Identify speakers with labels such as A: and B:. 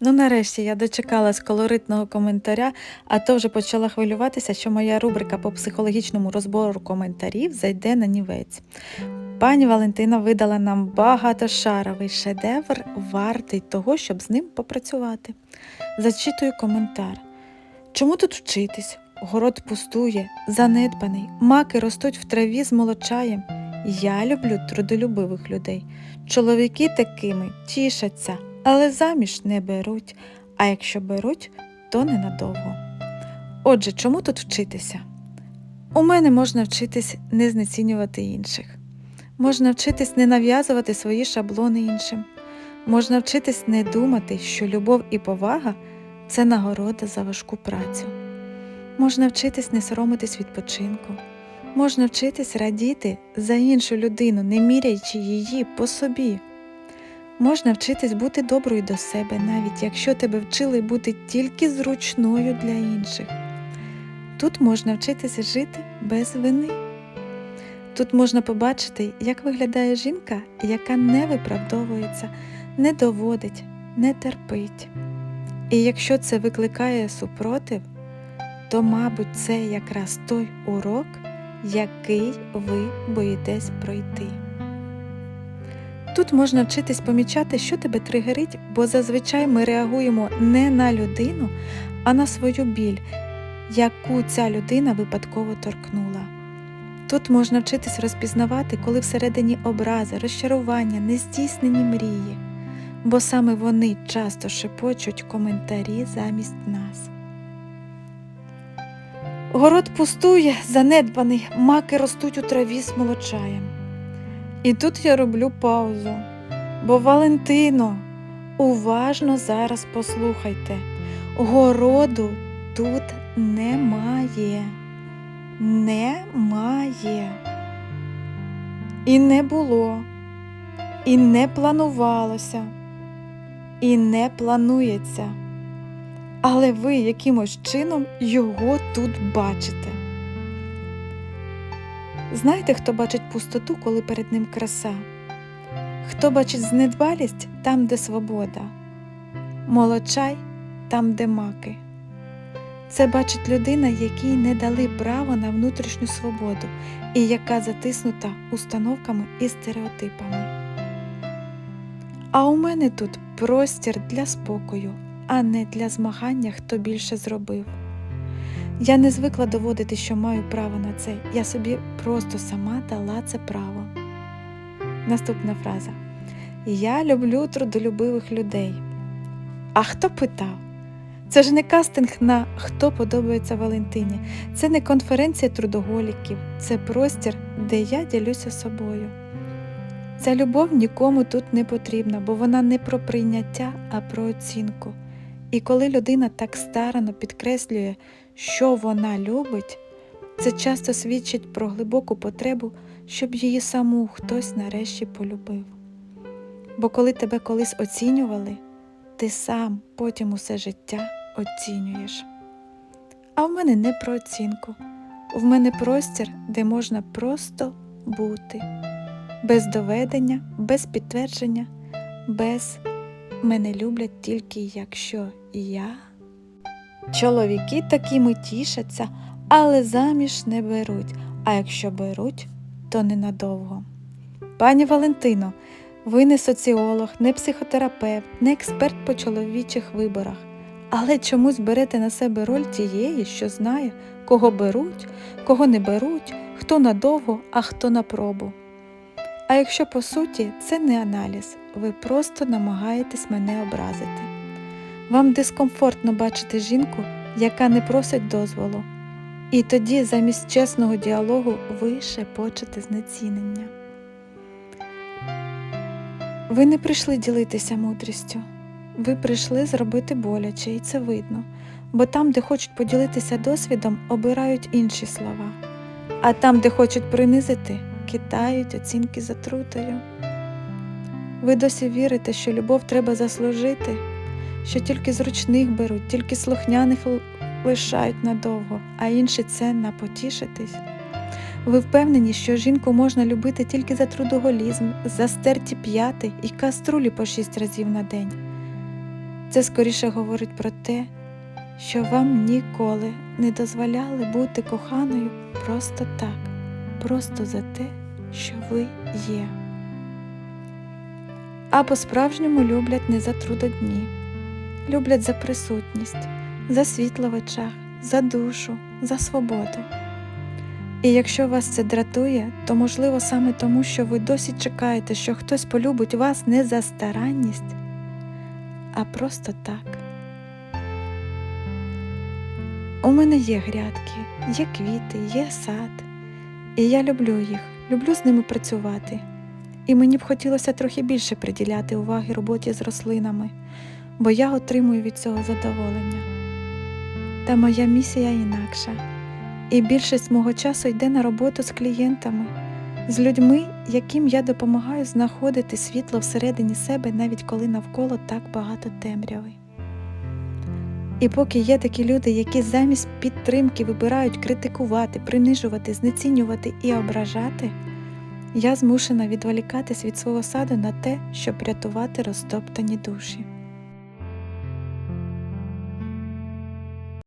A: Ну, нарешті я дочекалась колоритного коментаря, а то вже почала хвилюватися, що моя рубрика по психологічному розбору коментарів зайде на нівець. Пані Валентина видала нам багатошаровий шедевр, вартий того, щоб з ним попрацювати. Зачитую коментар. Чому тут вчитись? Город пустує, занедбаний, маки ростуть в траві з молочаєм. Я люблю трудолюбивих людей. Чоловіки такими тішаться, але заміж не беруть, а якщо беруть, то ненадовго. Отже, чому тут вчитися? У мене можна вчитись не знецінювати інших. Можна вчитись не нав'язувати свої шаблони іншим. Можна вчитись не думати, що любов і повага це нагорода за важку працю. Можна вчитись не соромитись відпочинку. Можна вчитись радіти за іншу людину, не міряючи її по собі. Можна вчитись бути доброю до себе, навіть якщо тебе вчили бути тільки зручною для інших. Тут можна вчитися жити без вини. Тут можна побачити, як виглядає жінка, яка не виправдовується, не доводить, не терпить. І якщо це викликає супротив, то, мабуть, це якраз той урок, який ви боїтесь пройти. Тут можна вчитись помічати, що тебе тригерить, бо зазвичай ми реагуємо не на людину, а на свою біль, яку ця людина випадково торкнула. Тут можна вчитись розпізнавати, коли всередині образи, розчарування, нездійснені мрії, бо саме вони часто шепочуть коментарі замість нас. Город пустує, занедбаний, маки ростуть у траві з молочаєм. І тут я роблю паузу. Бо Валентино, уважно зараз послухайте, городу тут немає. Немає. І не було, і не планувалося, і не планується. Але ви якимось чином його тут бачите. Знаєте, хто бачить пустоту, коли перед ним краса? Хто бачить знедбалість там, де свобода, молочай там, де маки. Це бачить людина, якій не дали право на внутрішню свободу і яка затиснута установками і стереотипами. А у мене тут простір для спокою, а не для змагання, хто більше зробив. Я не звикла доводити, що маю право на це. Я собі просто сама дала це право. Наступна фраза. Я люблю трудолюбивих людей. А хто питав? Це ж не кастинг на хто подобається Валентині. Це не конференція трудоголіків, це простір, де я ділюся собою. Ця любов нікому тут не потрібна, бо вона не про прийняття, а про оцінку. І коли людина так старано підкреслює, що вона любить, це часто свідчить про глибоку потребу, щоб її саму хтось нарешті полюбив. Бо коли тебе колись оцінювали, ти сам потім усе життя оцінюєш. А в мене не про оцінку, в мене простір, де можна просто бути, без доведення, без підтвердження, без мене люблять тільки якщо я. Чоловіки такими тішаться, але заміж не беруть, а якщо беруть, то ненадовго. Пані Валентино, ви не соціолог, не психотерапевт, не експерт по чоловічих виборах, але чомусь берете на себе роль тієї, що знає, кого беруть, кого не беруть, хто надовго, а хто на пробу. А якщо по суті це не аналіз, ви просто намагаєтесь мене образити. Вам дискомфортно бачити жінку, яка не просить дозволу, і тоді замість чесного діалогу ви шепочете знецінення. Ви не прийшли ділитися мудрістю, ви прийшли зробити боляче, і це видно, бо там, де хочуть поділитися досвідом, обирають інші слова, а там, де хочуть принизити, кидають оцінки затрутою. Ви досі вірите, що любов треба заслужити, що тільки зручних беруть, тільки слухняних лишають надовго, а інші це напотішитись. Ви впевнені, що жінку можна любити тільки за трудоголізм, за стерті п'яти і каструлі по шість разів на день. Це скоріше говорить про те, що вам ніколи не дозволяли бути коханою просто так, просто за те, що ви є. А по-справжньому люблять не за трудодні, люблять за присутність, за світло в очах, за душу, за свободу. І якщо вас це дратує, то можливо саме тому, що ви досі чекаєте, що хтось полюбить вас не за старанність, а просто так. У мене є грядки, є квіти, є сад, і я люблю їх, люблю з ними працювати. І мені б хотілося трохи більше приділяти уваги роботі з рослинами, бо я отримую від цього задоволення. Та моя місія інакша, і більшість мого часу йде на роботу з клієнтами, з людьми, яким я допомагаю знаходити світло всередині себе, навіть коли навколо так багато темряви. І поки є такі люди, які замість підтримки вибирають критикувати, принижувати, знецінювати і ображати, я змушена відволікатись від свого саду на те, щоб рятувати розтоптані душі.